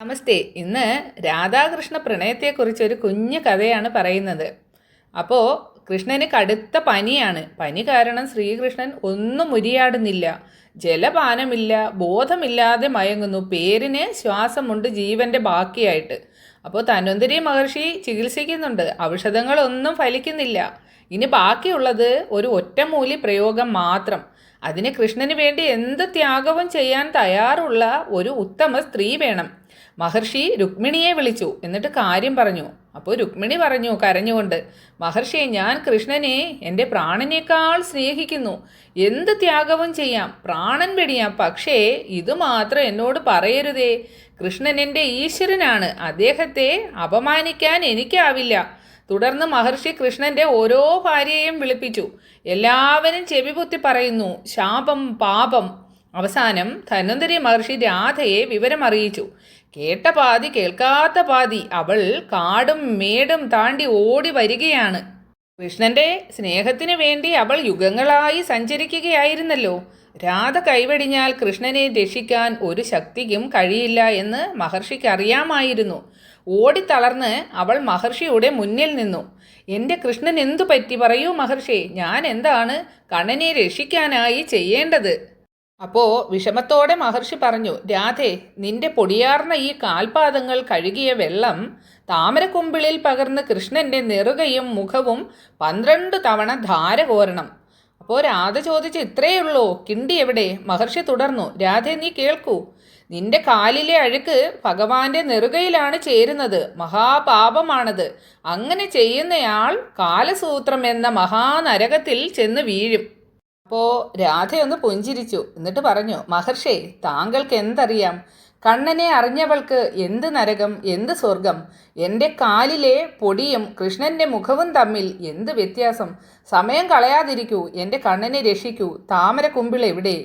നമസ്തേ. ഇന്ന് രാധാകൃഷ്ണ പ്രണയത്തെക്കുറിച്ച് ഒരു കുഞ്ഞു കഥയാണ് പറയുന്നത്. അപ്പോൾ കൃഷ്ണന് കടുത്ത പനിയാണ്. പനി കാരണം ശ്രീകൃഷ്ണൻ ഒന്നും ഉരിയാടുന്നില്ല. ജലപാനമില്ല ബോധമില്ലാതെ മയങ്ങുന്നു. പേരിന് ശ്വാസമുണ്ട് ജീവന്റെ ബാക്കിയായിട്ട്. അപ്പോൾ ധന്വന്തരി മഹർഷി ചികിത്സിക്കുന്നുണ്ട്. ഔഷധങ്ങളൊന്നും ഫലിക്കുന്നില്ല. ഇനി ബാക്കിയുള്ളത് ഒരു ഒറ്റമൂലി പ്രയോഗം മാത്രം. അതിന് കൃഷ്ണന് വേണ്ടി എന്ത് ത്യാഗവും ചെയ്യാൻ തയ്യാറുള്ള ഒരു ഉത്തമ സ്ത്രീ വേണം. മഹർഷി രുക്മിണിയെ വിളിച്ചു. എന്നിട്ട് കാര്യം പറഞ്ഞു. അപ്പോൾ രുക്മിണി പറഞ്ഞു കരഞ്ഞുകൊണ്ട് മഹർഷിയെ ഞാൻ കൃഷ്ണനെ എന്റെ പ്രാണനേക്കാൾ സ്നേഹിക്കുന്നു. എന്ത് ത്യാഗവും ചെയ്യാം. പ്രാണൻ വെടിയാം. പക്ഷേ ഇത് മാത്രം എന്നോട് പറയരുതേ. കൃഷ്ണൻ എന്റെ ഈശ്വരനാണ്. അദ്ദേഹത്തെ അപമാനിക്കാൻ എനിക്കാവില്ല. തുടർന്ന് മഹർഷി കൃഷ്ണന്റെ ഓരോ ഭാര്യയെയും വിളിപ്പിച്ചു. എല്ലാവരും ചെവിപൊത്തി പറയുന്നു ശാപം പാപം അവസാനം ധന്വന്തരി മഹർഷി രാധയെ വിവരമറിയിച്ചു. കേട്ട പാതി കേൾക്കാത്ത പാതി അവൾ കാടും മേടും താണ്ടി ഓടി വരികയാണ്. കൃഷ്ണന്റെ സ്നേഹത്തിന് വേണ്ടി അവൾ യുഗങ്ങളായി സഞ്ചരിക്കുകയായിരുന്നല്ലോ. രാധ കൈവെടിഞ്ഞാൽ കൃഷ്ണനെ രക്ഷിക്കാൻ ഒരു ശക്തിക്കും കഴിയില്ല എന്ന് മഹർഷിക്ക് അറിയാമായിരുന്നു ഓടിത്തളർന്ന് അവൾ മഹർഷിയുടെ മുന്നിൽ നിന്നു. എന്റെ കൃഷ്ണൻ എന്തു പറ്റി പറയൂ മഹർഷി. ഞാൻ എന്താണ് കണ്ണനെ രക്ഷിക്കാനായി ചെയ്യേണ്ടത്? അപ്പോൾ വിഷമത്തോടെ മഹർഷി പറഞ്ഞു രാധേ നിന്റെ പൊടിയാർന്ന ഈ കാൽപാദങ്ങൾ കഴുകിയ വെള്ളം താമരക്കുമ്പിളിൽ പകർന്ന് കൃഷ്ണന്റെ നെറുകയും മുഖവും പന്ത്രണ്ട് തവണ ധാര കോരണം അപ്പോൾ രാധ ചോദിച്ചു ഇത്രയേ ഉള്ളൂ കിണ്ടി എവിടെ? മഹർഷി തുടർന്നു രാധേ നീ കേൾക്കൂ. നിന്റെ കാലിലെ അഴുക്ക് ഭഗവാന്റെ നെറുകയിലാണ് ചേരുന്നത്. മഹാപാപമാണത്. അങ്ങനെ ചെയ്യുന്നയാൾ കാലസൂത്രം എന്ന മഹാനരകത്തിൽ ചെന്ന് വീഴും. അപ്പോൾ രാധയൊന്ന് പുഞ്ചിരിച്ചു. എന്നിട്ട് പറഞ്ഞു മഹർഷേ താങ്കൾക്ക് എന്തറിയാം കണ്ണനെ അറിഞ്ഞവൾക്ക് എന്ത് നരകം എന്ത് സ്വർഗം? എന്റെ കാലിലെ പൊടിയും കൃഷ്ണന്റെ മുഖവും തമ്മിൽ എന്ത് വ്യത്യാസം? സമയം കളയാതിരിക്കൂ എന്റെ കണ്ണനെ രക്ഷിക്കൂ. താമര കുമ്പിൾ എവിടെ?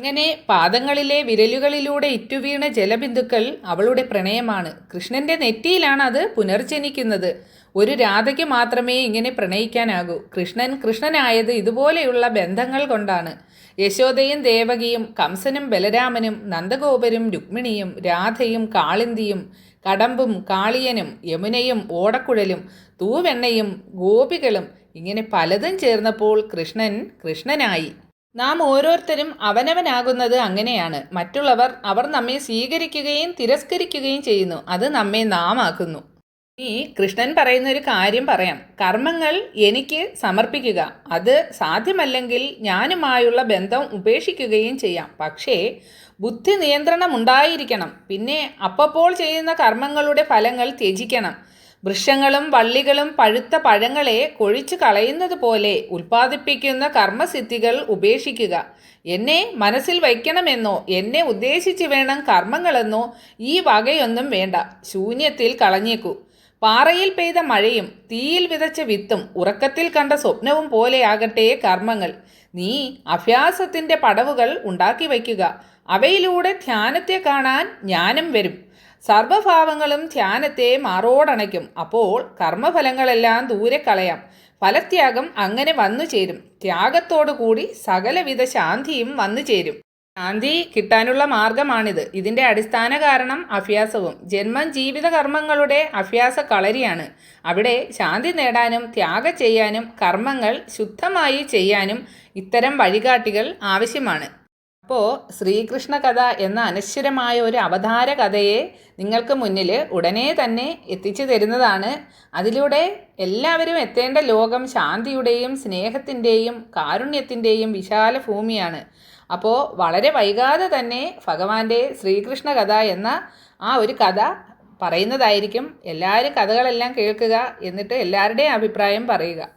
അങ്ങനെ പാദങ്ങളിലെ വിരലുകളിലൂടെ ഇറ്റുവീണ ജലബിന്ദുക്കൾ അവളുടെ പ്രണയമാണ്. കൃഷ്ണന്റെ നെറ്റിയിലാണ് അത് പുനർജനിക്കുന്നത്. ഒരു രാധയ്ക്ക് മാത്രമേ ഇങ്ങനെ പ്രണയിക്കാനാകൂ. കൃഷ്ണൻ കൃഷ്ണനായത് ഇതുപോലെയുള്ള ബന്ധങ്ങൾ കൊണ്ടാണ്. യശോദയും ദേവകിയും കംസനും ബലരാമനും നന്ദഗോപരും രുക്മിണിയും രാധയും കാളിന്തിയും കടമ്പും കാളിയനും യമുനയും ഓടക്കുഴലും തൂവെണ്ണയും ഗോപികളും ഇങ്ങനെ പലതും ചേർന്നപ്പോൾ കൃഷ്ണൻ കൃഷ്ണനായി. നാം ഓരോരുത്തരും അവനവനാകുന്നത് അങ്ങനെയാണ്. മറ്റുള്ളവർ അവർ നമ്മെ സ്വീകരിക്കുകയും തിരസ്കരിക്കുകയും ചെയ്യുന്നു. അത് നമ്മെ നാം ആക്കുന്നു ഈ കൃഷ്ണൻ പറയുന്ന ഒരു കാര്യം പറയാം. കർമ്മങ്ങൾ എനിക്ക് സമർപ്പിക്കുക. അത് സാധ്യമല്ലെങ്കിൽ ഞാനുമായുള്ള ബന്ധം ഉപേക്ഷിക്കുകയും ചെയ്യാം. പക്ഷേ ബുദ്ധി നിയന്ത്രണം ഉണ്ടായിരിക്കണം. പിന്നെ അപ്പപ്പോൾ ചെയ്യുന്ന കർമ്മങ്ങളുടെ ഫലങ്ങൾ ത്യജിക്കണം. വൃക്ഷങ്ങളും വള്ളികളും പഴുത്ത പഴങ്ങളെ കൊഴിച്ചു കളയുന്നത് പോലെ ഉൽപ്പാദിപ്പിക്കുന്ന കർമ്മസിദ്ധികൾ ഉപേക്ഷിക്കുക. എന്നെ മനസ്സിൽ വയ്ക്കണമെന്നോ എന്നെ ഉദ്ദേശിച്ച് വേണം കർമ്മങ്ങളെന്നോ ഈ വകയൊന്നും വേണ്ട. ശൂന്യത്തിൽ കളഞ്ഞേക്കൂ. പാറയിൽ പെയ്ത മഴയും തീയിൽ വിതച്ച വിത്തും ഉറക്കത്തിൽ കണ്ട സ്വപ്നവും പോലെയാകട്ടെ കർമ്മങ്ങൾ. നീ അഭ്യാസത്തിന്റെ പടവുകൾ ഉണ്ടാക്കി വയ്ക്കുക. അവയിലൂടെ ധ്യാനത്തെ കാണാൻ ജ്ഞാനം വരും. സർവഭാവങ്ങളും ധ്യാനത്തെ മാറോടണയ്ക്കും. അപ്പോൾ കർമ്മഫലങ്ങളെല്ലാം ദൂരെ കളയാം. ഫലത്യാഗം അങ്ങനെ വന്നു ചേരും. ത്യാഗത്തോടു കൂടി സകലവിധ ശാന്തിയും വന്നു ചേരും. ശാന്തി കിട്ടാനുള്ള മാർഗമാണിത്. ഇതിന്റെ അടിസ്ഥാന കാരണം അഭ്യാസവും. ജന്മം ജീവിത കർമ്മങ്ങളുടെ അഭ്യാസ കളരിയാണ്. അവിടെ ശാന്തി നേടാനും ത്യാഗം ചെയ്യാനും കർമ്മങ്ങൾ ശുദ്ധമായി ചെയ്യാനും ഇത്തരം വഴികാട്ടികൾ ആവശ്യമാണ്. അപ്പോൾ ശ്രീകൃഷ്ണ കഥ എന്ന അനശ്വരമായ ഒരു അവതാര കഥയെ നിങ്ങൾക്ക് മുന്നിൽ ഉടനെ തന്നെ എത്തിച്ചു തരുന്നതാണ്. അതിലൂടെ എല്ലാവരും എത്തേണ്ട ലോകം ശാന്തിയുടെയും സ്നേഹത്തിന്റെയും കാരുണ്യത്തിന്റെയും വിശാല ഭൂമിയാണ്. അപ്പോൾ വളരെ വൈകാതെ തന്നെ ഭഗവാന്റെ ശ്രീകൃഷ്ണ കഥ എന്ന ആ ഒരു കഥ പറയുന്നതായിരിക്കും. എല്ലാവരും കഥകളെല്ലാം കേൾക്കുക എന്നിട്ട് എല്ലാവരുടെയും അഭിപ്രായം പറയുക.